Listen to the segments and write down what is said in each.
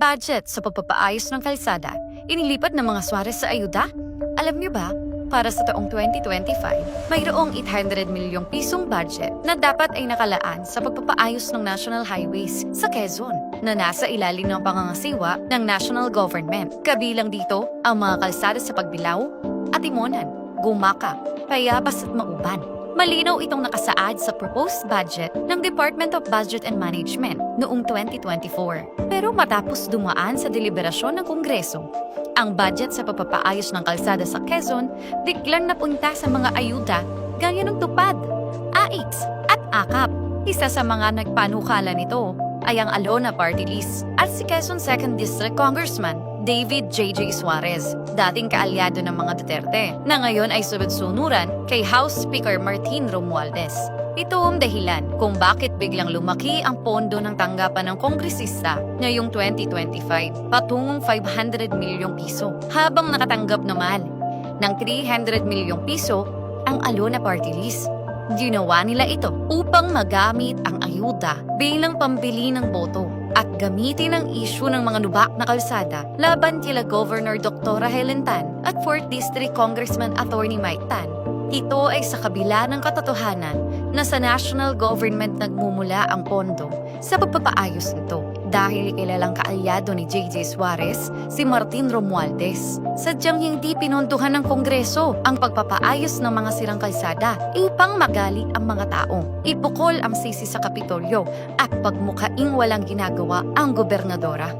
budget sa pagpapaayos ng kalsada, inilipat ng mga Suarez sa ayuda? Alam niyo ba, para sa taong 2025, mayroong 800 milyong pisong budget na dapat ay nakalaan sa pagpapaayos ng national highways sa Quezon na nasa ilalim ng pangangasiwa ng national government. Kabilang dito ang mga kalsada sa Pagbilao, Atimonan, Gumaka, Payabas at Mauban. Malinaw itong nakasaad sa proposed budget ng Department of Budget and Management noong 2024. Pero matapos dumaan sa deliberasyon ng Kongreso, ang budget sa papapaayos ng kalsada sa Quezon biglang napunta sa mga ayuda gaya ng tupad, AIX at AKAP. Isa sa mga nagpanukala nito ay ang Alona Party List at si Quezon 2nd District Congressman David J.J. Suarez, dating kaalyado ng mga Duterte, na ngayon ay sunod-sunuran kay House Speaker Martin Romualdez. Ito ang dahilan kung bakit biglang lumaki ang pondo ng tanggapan ng kongresista ngayong 2025 patungong 500 milyong piso. Habang nakatanggap naman ng 300 milyong piso ang Alona Party List. Ginawa nila ito upang magamit ang ayuda bilang pambili ng boto at gamitin ang issue ng mga lubak na kalsada laban kila Governor Dr. Helen Tan at 4th District Congressman Attorney Mike Tan. Ito ay sa kabila ng katotohanan na sa national government nagmumula ang pondo sa pagpapaayos nito dahil kilalang kaalyado ni J.J. Suarez si Martin Romualdez. Sadyang hindi pinondohan ng Kongreso ang pagpapaayos ng mga sirang kalsada upang magali ang mga tao. Ipukol ang sisi sa Kapitolyo at pagmukaing walang ginagawa ang gobernadora.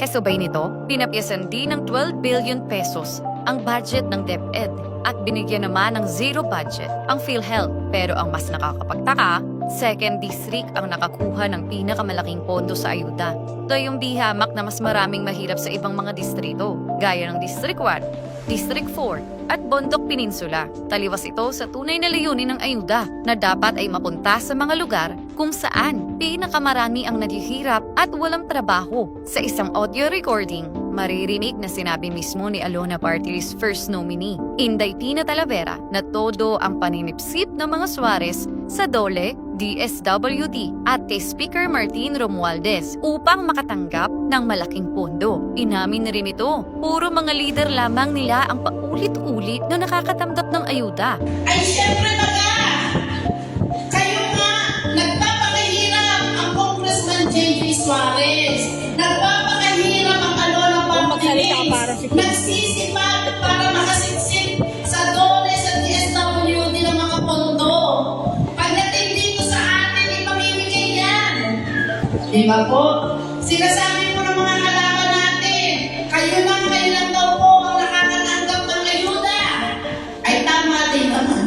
Kasabay nito, pinapyasan din ng 12 billion pesos ang budget ng DepEd at binigyan naman ng zero budget ang PhilHealth. Pero ang mas nakakapagtaka, second district ang nakakuha ng pinakamalaking pondo sa ayuda. Gayong di hamak na mas maraming mahirap sa ibang mga distrito, gaya ng District 1, District 4, at Bondok Peninsula. Taliwas ito sa tunay na layunin ng ayuda na dapat ay mapunta sa mga lugar kung saan pinakamarami ang naghihirap at walang trabaho. Sa isang audio recording, maririnig na sinabi mismo ni Alona Party List first nominee, Inday Pina Talavera, na todo ang paninipsip ng mga Suarez sa Dole, DSWD at kay Speaker Martin Romualdez upang makatanggap ng malaking pondo. Inamin rin ito, puro mga leader lamang nila ang paulit-ulit na nakakatanggap ng ayuda. ay siyempre Di ba po? Sinasabi mo ng mga kalaban natin, kayo lang, kayo lang daw po ang nakakatanggap ng ayuda. Ay tama din naman.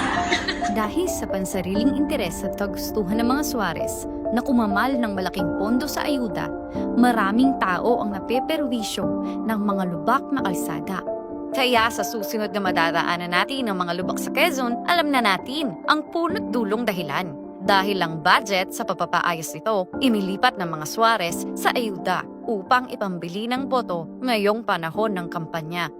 Dahil sa pansariling interes at kagustuhan ng mga Suarez na kumamal ng malaking pondo sa ayuda, maraming tao ang napeperwisyo ng mga lubak na kalsada. Kaya sa susunod na madadaanan natin ng mga lubak sa Quezon, alam na natin ang punot dulong dahilan. Dahil ang budget sa papapaayos nito, imilipat ng mga Suarez sa ayuda upang ipambili ng boto ngayong panahon ng kampanya.